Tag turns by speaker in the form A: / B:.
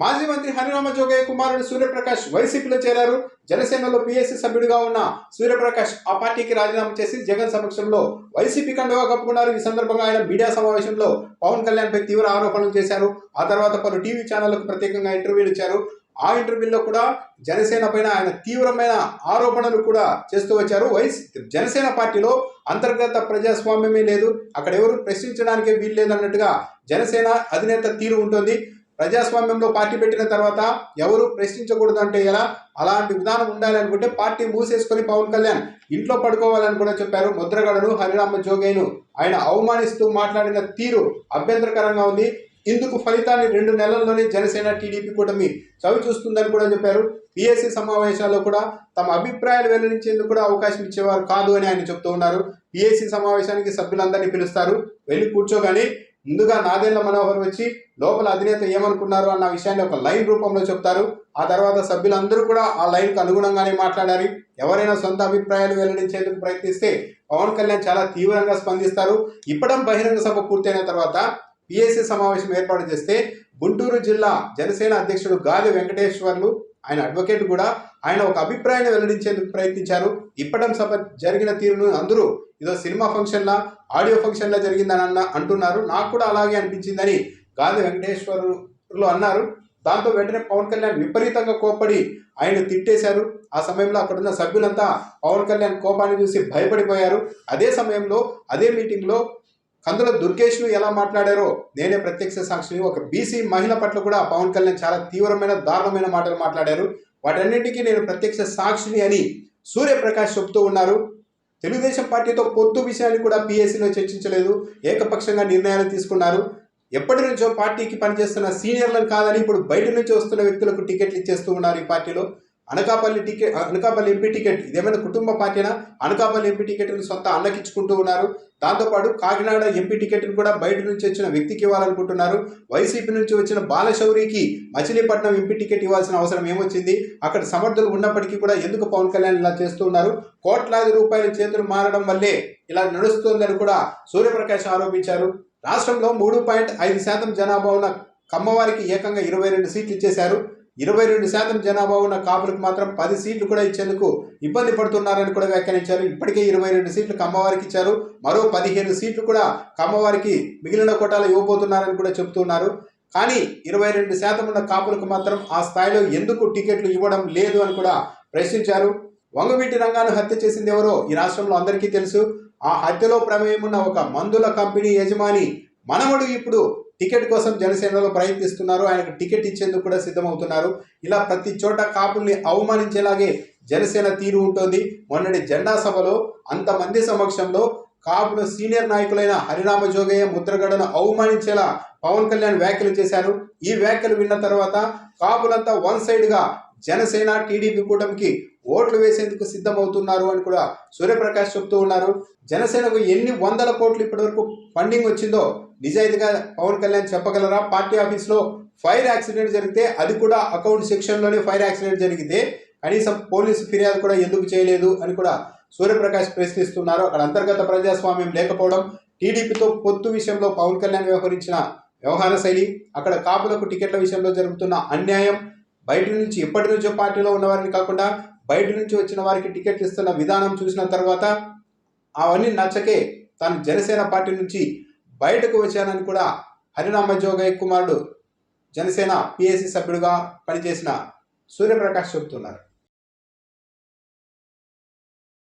A: మాజీ మంత్రి హరిరామ జోగయ్య కుమారుడు సూర్యప్రకాష్ వైసీపీలో చేరారు. జనసేనలో పిఎస్సీ సభ్యుడిగా ఉన్న సూర్యప్రకాష్ ఆ పార్టీకి రాజీనామా చేసి జగన్ సమక్షంలో వైసీపీ కండువా కప్పుకున్నారు. ఈ సందర్భంగా ఆయన మీడియా సమావేశంలో పవన్ కళ్యాణ్పై తీవ్ర ఆరోపణలు చేశారు. ఆ తర్వాత పలు టీవీ ఛానళ్ళకు ప్రత్యేకంగా ఇంటర్వ్యూలు ఇచ్చారు. ఆ ఇంటర్వ్యూలో కూడా జనసేన పైన ఆయన తీవ్రమైన ఆరోపణలు కూడా చేస్తూ వచ్చారు. వైస్ జనసేన పార్టీలో అంతర్గత ప్రజాస్వామ్యమే లేదు. అక్కడ ఎవరు ప్రశ్నించడానికే వీలు లేదన్నట్టుగా జనసేన అధినేత తీరు ఉంటుంది. ప్రజాస్వామ్యంలో పార్టీ పెట్టిన తర్వాత ఎవరు ప్రశ్నించకూడదు అంటే ఎలా? అలాంటి విధానం ఉండాలి అనుకుంటే పార్టీ మూసేసుకొని పవన్ కళ్యాణ్ ఇంట్లో పడుకోవాలని కూడా చెప్పారు ముద్రగడను హరిరామ జోగైను. ఆయన అవమానిస్తూ మాట్లాడిన తీరు అభ్యంతరకరంగా ఉంది. ఇందుకు ఫలితాన్ని రెండు నెలల్లోనే జనసేన టీడీపీ కూటమి చవి చూస్తుందని కూడా చెప్పారు. పిఎస్సి సమావేశాల్లో కూడా తమ అభిప్రాయాలు వెల్లడించేందుకు కూడా అవకాశం ఇచ్చేవారు కాదు అని ఆయన చెప్తూ ఉన్నారు. పిఎస్సి సమావేశానికి సభ్యులందరినీ పిలుస్తారు. వెళ్ళి కూర్చోగాని ముందుగా నాదేళ్ళ మనోహర్ వచ్చి లోపల అధినేత ఏమనుకున్నారు అన్న విషయాన్ని ఒక లైన్ రూపంలో చెప్తారు. ఆ తర్వాత సభ్యులందరూ కూడా ఆ లైన్కు అనుగుణంగానే మాట్లాడారు. ఎవరైనా సొంత అభిప్రాయాలు వెల్లడించేందుకు ప్రయత్నిస్తే పవన్ కళ్యాణ్ చాలా తీవ్రంగా స్పందిస్తారు. ఇప్పటి బహిరంగ సభ పూర్తయిన తర్వాత పిఎస్సి సమావేశం ఏర్పాటు చేస్తే గుంటూరు జిల్లా జనసేన అధ్యక్షుడు గాలి వెంకటేశ్వర్లు ఆయన అడ్వకేట్ కూడా ఆయన ఒక అభిప్రాయాన్ని వెల్లడించేందుకు ప్రయత్నించారు. ఇప్పటం సభ జరిగిన తీరును అందరూ ఇదో సినిమా ఫంక్షన్లా ఆడియో ఫంక్షన్లా జరిగిందని అన్న అంటున్నారు. నాకు కూడా అలాగే అనిపించిందని గాంధీ వెంకటేశ్వరులు అన్నారు. దాంతో వెంటనే పవన్ కళ్యాణ్ విపరీతంగా కోపడి ఆయన తిట్టేశారు. ఆ సమయంలో అక్కడున్న సభ్యులంతా పవన్ కళ్యాణ్ కోపాన్ని చూసి భయపడిపోయారు. అదే సమయంలో అదే మీటింగ్లో కందుల దుర్గేష్ను ఎలా మాట్లాడారో నేనే ప్రత్యక్ష సాక్షిని. ఒక బీసీ మహిళ పట్ల కూడా పవన్ కళ్యాణ్ చాలా తీవ్రమైన దారుణమైన మాటలు మాట్లాడారు. వాటన్నిటికీ నేను ప్రత్యక్ష సాక్షిని అని సూర్యప్రకాష్ చెబుతూ ఉన్నారు. తెలుగుదేశం పార్టీతో పొత్తు విషయాన్ని కూడా పీఎస్సీలో చర్చించలేదు. ఏకపక్షంగా నిర్ణయాలు తీసుకున్నారు. ఎప్పటి నుంచో పార్టీకి పనిచేస్తున్న సీనియర్లను కాదని ఇప్పుడు బయట నుంచి వస్తున్న వ్యక్తులకు టికెట్లు ఇచ్చేస్తూ ఉన్నారు ఈ పార్టీలో. Anakapalli ticket Anakapalli MP ticket ఇదేమైనా కుటుంబ పార్టీనా? అనకాపల్లి ఎంపీ టికెట్ను సొంత అన్నకిచ్చుకుంటూ ఉన్నారు దాంతోపాటు కాకినాడ ఎంపీ టికెట్ను కూడా బయట నుంచి వచ్చిన వ్యక్తికి ఇవ్వాలనుకుంటున్నారు. వైసీపీ నుంచి వచ్చిన బాలశౌరికి మచిలీపట్నం ఎంపీ టికెట్ ఇవ్వాల్సిన అవసరం ఏమొచ్చింది? అక్కడ సమర్థులు ఉన్నప్పటికీ కూడా ఎందుకు పవన్ కళ్యాణ్ ఇలా చేస్తూ ఉన్నారు కోట్లాది రూపాయల చేతులు మారడం వల్లే ఇలా నడుస్తోందని కూడా సూర్యప్రకాష్ ఆరోపించారు. రాష్ట్రంలో మూడు పాయింట్ ఐదు శాతం జనాభా ఉన్న కమ్మవారికి ఏకంగా ఇరవై రెండు సీట్లు ఇచ్చేశారు. ఇరవై రెండు శాతం జనాభా ఉన్న కాపులకు మాత్రం పది సీట్లు కూడా ఇచ్చేందుకు ఇబ్బంది పడుతున్నారని కూడా వ్యాఖ్యానించారు. ఇప్పటికే ఇరవై రెండు సీట్లు కమ్మవారికి ఇచ్చారు. మరో పదిహేను సీట్లు కూడా కమ్మవారికి మిగిలిన కోటాలు ఇవ్వబోతున్నారని కూడా చెబుతున్నారు. కానీ ఇరవై రెండు శాతం ఉన్న కాపులకు మాత్రం ఆ స్థాయిలో ఎందుకు టికెట్లు ఇవ్వడం లేదు అని కూడా ప్రశ్నించారు. వంగవీటి రంగాను హత్య చేసింది ఎవరో ఈ రాష్ట్రంలో అందరికీ తెలుసు. ఆ హత్యలో ప్రమేయం ఉన్న ఒక మందుల కంపెనీ యజమాని మనవడు ఇప్పుడు టికెట్ కోసం జనసేనలో ప్రయత్నిస్తున్నారు. ఆయనకు టికెట్ ఇచ్చేందుకు కూడా సిద్ధమవుతున్నారు. ఇలా ప్రతి చోట కాపుల్ని అవమానించేలాగే జనసేన తీరు ఉంటుంది. మొన్నటి జెండా సభలో అంతమంది సమక్షంలో కాపుల సీనియర్ నాయకులైన హరిరామ జోగయ్య ముద్రగడను అవమానించేలా పవన్ కళ్యాణ్ వ్యాఖ్యలు చేశారు. ఈ వ్యాఖ్యలు విన్న తర్వాత కాపులంతా వన్ సైడ్గా జనసేన టీడీపీ కూటమికి ఓట్లు వేసేందుకు సిద్ధమవుతున్నారు అని కూడా సూర్యప్రకాష్ చెప్తూ ఉన్నారు. జనసేనకు ఎన్ని వందల కోట్లు ఇప్పటివరకు ఫండింగ్ వచ్చిందో నిజాయితీగా పవన్ కళ్యాణ్ చెప్పగలరా? పార్టీ ఆఫీస్లో ఫైర్ యాక్సిడెంట్ జరిగితే అది కూడా అకౌంట్ సెక్షన్లోనే ఫైర్ యాక్సిడెంట్ జరిగితే కనీసం పోలీసు ఫిర్యాదు కూడా ఎందుకు చేయలేదు అని కూడా సూర్యప్రకాష్ ప్రశ్నిస్తున్నారు. అక్కడ అంతర్గత ప్రజాస్వామ్యం లేకపోవడం టీడీపీతో పొత్తు విషయంలో పవన్ కళ్యాణ్ వ్యవహరించిన వ్యవహార శైలి అక్కడ కాపులకు టికెట్ల విషయంలో జరుగుతున్న అన్యాయం బయట నుంచి ఎప్పటి నుంచో పార్టీలో ఉన్నవారిని కాకుండా బయట నుంచి వచ్చిన వారికి టికెట్లు ఇస్తున్న విధానం చూసిన తర్వాత అవన్నీ నచ్చకే తాను జనసేన పార్టీ నుంచి బయటకు వచ్చానని కూడా హరిరామ జోగయ్య కుమారుడు జనసేన పిఎస్సి సభ్యుడిగా పనిచేసిన సూర్యప్రకాష్ చెబుతున్నారు.